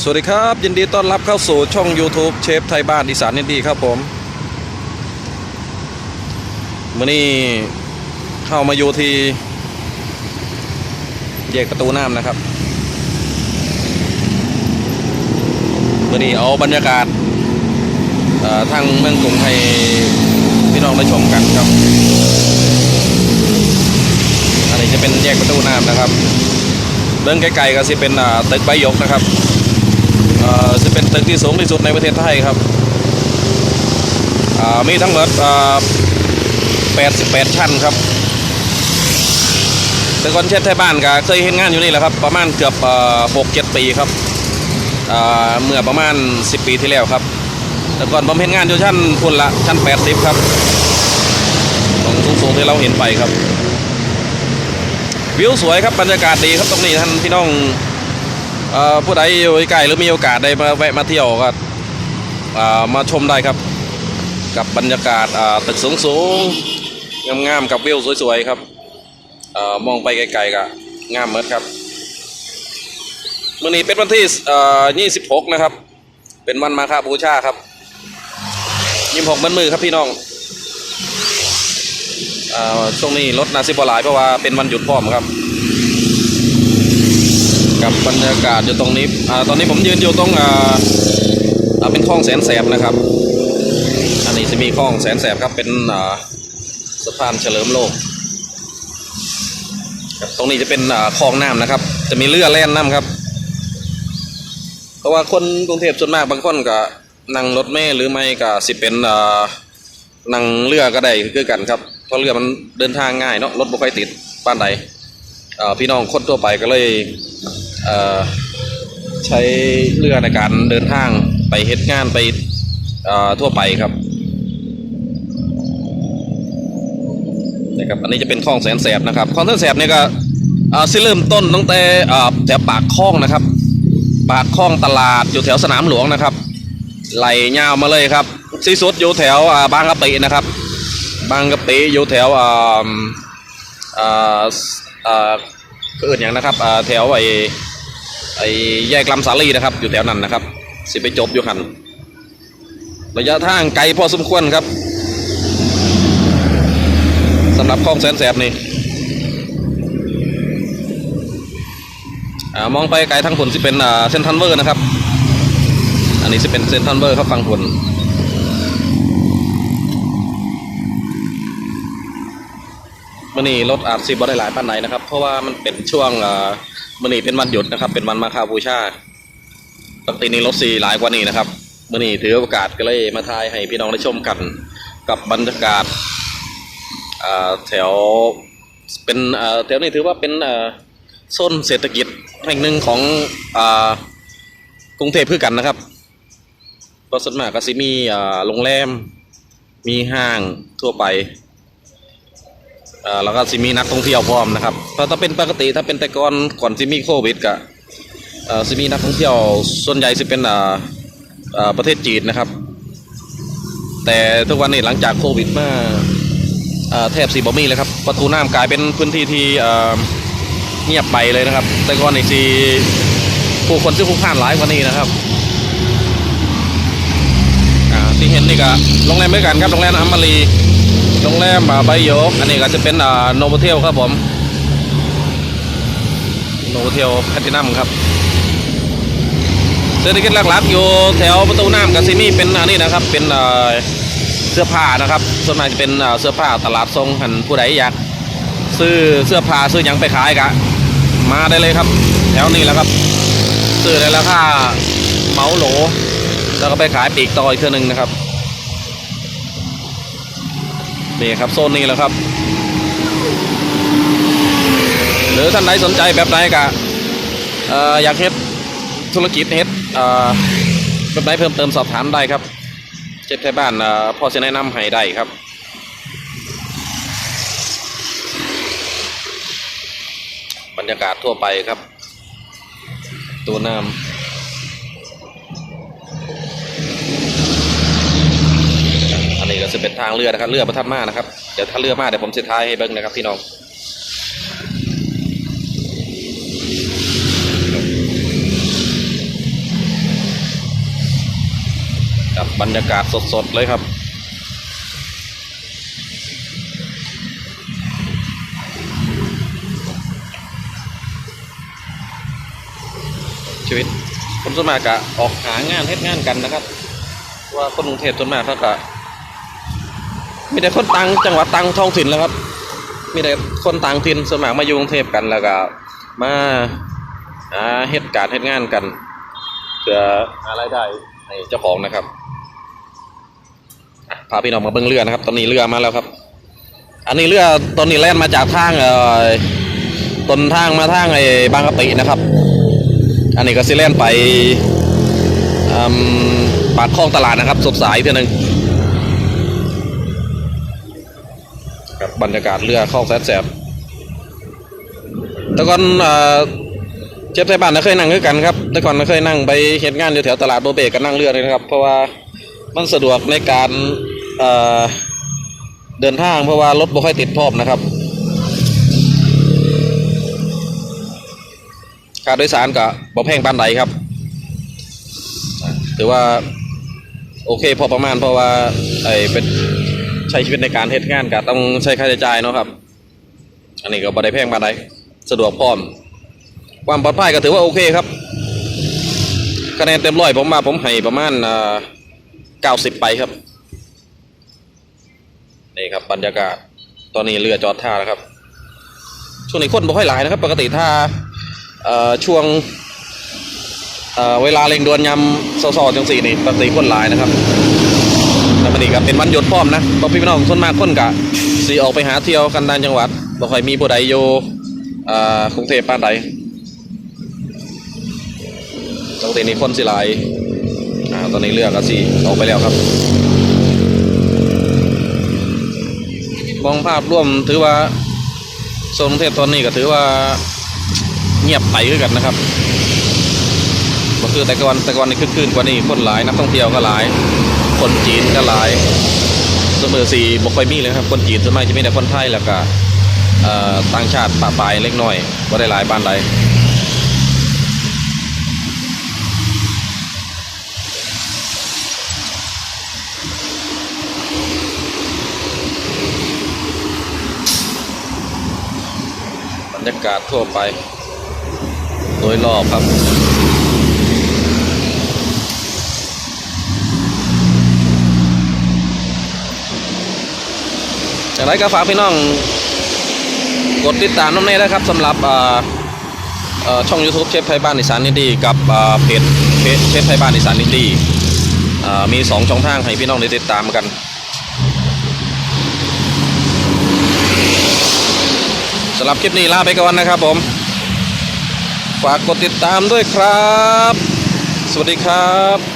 สวัสดีครับ ยินดีต้อนรับเข้าสู่ช่อง YouTube เชฟไทยบ้านอีสานนินดีครับผมมื่อนี้เข้ามาอยู่ที่แยกประตูน้ำนะครับมื่อนี้เอาบรรยากาศทางเมืองกรุงให้พี่น้องได้ชมกันครับ อันนี้จะเป็นแยกประตูน้ำนะครับเบื้องไกลๆก็สิเป็นตึกใบยกนะครับ ตึกที่สูงที่สุดในประเทศไทยครับมีทั้งหมด88 ชั้นครับ แต่ก่อนเชฟไทยบ้านก็เคยเห็นงานอยู่นี่แหละครับ ประมาณเกือบหกเจ็ดปีครับเมื่อประมาณ 10 ปีที่แล้วครับ แต่ก่อนผมเห็นงานอยู่ชั้นพุ่นละชั้น 80 ครับตรงสูงๆที่เราเห็นไปครับ วิวสวยครับบรรยากาศดีครับตรงนี้ท่านพี่น้อง ผู้ใดอยู่ใกล้หรือมีโอกาสได้มาแวะมาเที่ยวก็มาชมได้ครับ กับบรรยากาศตึกสูงสูงๆงามๆกับวิวสวยๆครับอมองไปไกลๆก็งามเหมือนครับมื่อนี้เป็นวันที่ 26 นะครับ เป็นวันมาฆบูชาครับ26มันมือครับพี่น้องอช่วงนี้รถนาซิบหลายเพราะว่าเป็นวันหยุดพร้อมครับ กับบรรยากาศอยู่ตรงนี้อ่าตอนนี้ผมยืนอยู่ตรงอ่าเป็นคลองแสนแสบนะครับ อันนี้จะมีคลองแสนแสบครับเป็นอ่าสะพานเฉลิมโลกตรงนี้จะเป็นอ่าคลองน้ำนะครับ จะมีเรือแล่นน้ำครับ เพราะว่าคนกรุงเทพส่วนมากบางคนก็นั่งรถเมล์หรือไม่ก็สิเป็นอ่านั่งเรือก็ได้คือกันครับเพราะเรือมันเดินทางง่ายเนาะรถบ่ค่อยติดบ้านใดพี่น้องคนทั่วไปก็เลย ใช้เรือในการเดินทางไปเฮ็ดงานไปทั่วไปครับนะครับอันนี้จะเป็นคลองแสนแสบนะครับคลองแสนแสบนี่ก็เอ่อสิเริ่มต้นตั้งแต่แถวปากคลองนะครับ ปากคลองตลาดอยู่แถวสนามหลวงนะครับไหลยาวมาเลยครับที่สุดอยู่แถวบางกะปินะครับ บางกะปิอยู่แถวอ่าอ่าอ่าอื่นอย่างนะครับแถวไอ ไอ้แยกลำสาลีนะครับ อยู่แถวนั้นนะครับ สิไปจบอยู่หันระยะทางไกลพอสมควรครับสำหรับคลองแสนแสบนี่มองไปไกลทั้งผลสิเป็นอ่าเซนทันเวอร์นะครับ อันนี้จะเป็นเซนทันเวอร์ครับฟังผลมื่อนี้รถอาจสิบ่ได้หลายปานไหนนะครับ เพราะว่ามันเป็นช่วงอ่อ มื่อนี้เป็นวันหยุดนะครับ เป็นวันมาฆบูชาปกตินี้รถสีหลายกว่านี้นะครับมื่อนี้ถือโอกาสก็เลยมาทายให้พี่น้องได้ชมกันกับบรรยากาศแถวเป็นแถวนี้ถือว่าเป็นโซนเศรษฐกิจแห่งหนึ่งของกรุงเทพเพื่อกันนะครับเพระส่วนมากก็สิมีโรงแรมมีห้างทั่วไป อ่อแล้วก็สิมีนักท่องเที่ยวพร้อมนะครับเพราถ้าเป็นปกติถ้าเป็นแต่ก่อนก่อนสิมีโควิดก็เอ่อสิมีนักท่องเที่ยวส่วนใหญ่สิเป็นอ่อเอ่อประเทศจีนนะครับ แต่ทุกวันนี้หลังจากโควิดมาอ่อแทบสิบ่มีเลยครับประตูน้ำกลายเป็นพื้นที่ที่เอ่อเงียบไปเลยนะครับ แต่ก่อนนี่สิผู้คนที่ผู้ผ่านหลายกว่านี้นะครับที่เห็นนี่ก็โรงแรมด้วยกันครับโรงแรมอัมมารี โรงแรมอ่าใบโยก อันนี้ก็จะเป็นอ่าโนโวเทลครับผมโนโวเทลแพทินัมครับเศรษฐกิจหลักๆอยู่แถวประตูน้ำกับซิมี่เป็นอันนี้นะครับ เป็นเสื้อผ้านะครับ ส่วนมากจะเป็นเสื้อผ้าตลาดทรงหันผู้ใดอยากซื้อเสื้อผ้าซื้อยังไปขายกะ มาได้เลยครับ แถวนี้แหละครับ ซื้อในราคาเมาโหล แล้วก็ไปขายปีกต่ออีกเทื่อหนึงนะครับ นี่ครับโซนนี้แหละครับ หรือท่านใดสนใจแบบไหนกะอยากเฮ็ดธุรกิจเฮ็ดแบบไหนเพิ่มเติมสอบถามได้ครับเจ็บไทยบ้านเอ่อพอจะแนะนำให้ได้ครับบรรยากาศทั่วไปครับ ตัวน้ำ จะเป็นทางเรือนะครับ เรือประทับมานะครับ เดี๋ยวถ้าเรือมาเดี๋ยวผมจะท้ายให้เบิ้งนะครับพี่น้องบบรรยากาศสดๆเลยครับชีวิตคนส่วนมากกะออกหางานเฮ็ดงานกันนะครับ ว่าคนกรุงเทพส่วนมากเขากะ มีแต่คนตังจังหวัดตังท้องถิ่นแล้วครับ มีแต่คนต่างถิ่นส่วนมากมาอยู่กรุงเทพกันแล้วก็มาหาเฮ็ดการเฮ็ดงานกันเพื่อหารายได้ให้เจ้าของนะครับพาพี่น้องมาเบิ่งเรือนะครับ ตอนนี้เรือมาแล้วครับ อันนี้เรือตอนนี้แล่นมาจากทางเอ่อต้นทางมาทางไอ้บางกะปินะครับ อันนี้ก็สิแล่นไปอืมปากคลองตลาดนะครับสดสายเท่านึงครั บรรยากาศเรือเข้าแซ่บแสบแต่ก่อนเจ็บไทยบ้านน่เคยนั่งด้วยกันครับแต่ก่อนน่เคยนั่งไปเห็นงานอยู่แถวตลาดโบเบกก็นั่งเรือเลยนะครับ เพราะว่ามันสะดวกในการเเดินทางเพราะว่ารถบ่ค่อยติดพรอมนะครับค่าโดยสารก็บ่แพงปานใดครับถือว่าโอเคพอประมาณเพราะว่าไอ้เป็น ใช้ชีวิตในการเฮ็ดงานก็ต้องใช้ค่าใช้จ่ายเนาะครับ อันนี้ก็บ่ได้แพงปานใดสะดวกพร้อม ความปลอดภัยก็ถือว่าโอเคครับ คะแนนเต็มร้อยผมมาผมให้ประมาณอ่า90ไปครับ นี่ครับบรรยากาศ ตอนนี้เรือจอดท่าแล้วครับ ช่วงนี้คนบ่ค่อยหลายนะครับ ปกติถ้าช่วงเเวลาเร่งด่วนยำซอๆจังสี่นี่ปกติคนหลายนะครับ แล้วมันนี่ก็เป็นวันหยุดพร้อมนะเพราพี่น้องส่วนมากคนกะสีออกไปหาเที่ยวกันต่างจังหวัดบ่ค่อยมีผู้ใดอยู่อ่อกรุงเทพปานใดปกตินี่คนสิหลายอ่าตอนนี้เรือก็สิออกไปแล้วครับมองภาพร่วมถือว่าโซนกรุงเทพตอนนี้ก็ถือว่าเงียบไปคือกันนะครับก็คือแต่ก่อนแต่ก่อนนี่คึกคืนกว่านี้คนหลายนักท่องเที่ยวก็หลาย คนจีนก็หลายเสมอสี่บกค่อยมีเลยครับ คนจีนส่วนมากจะมีแต่คนไทยแล้วก็ต่างชาติปะปลายเล็กน้อยว่าได้หลายบ้านใดบรรยากาศทั่วไป โดยรอบครับ อย่างไรก็ฝากพี่น้องกดติดตามน้ำเน่นะครับสำหรับช่อง YouTube เชฟไทยบ้านอีสานนินดีกับเพจเชฟไทยบ้านอีสานนินดีมีสองช่องทางให้พี่น้องได้ติดตามกันสำหรับคลิปนี้ลาไปก่อนนะครับผม ฝากกดติดตามด้วยครับ สวัสดีครับ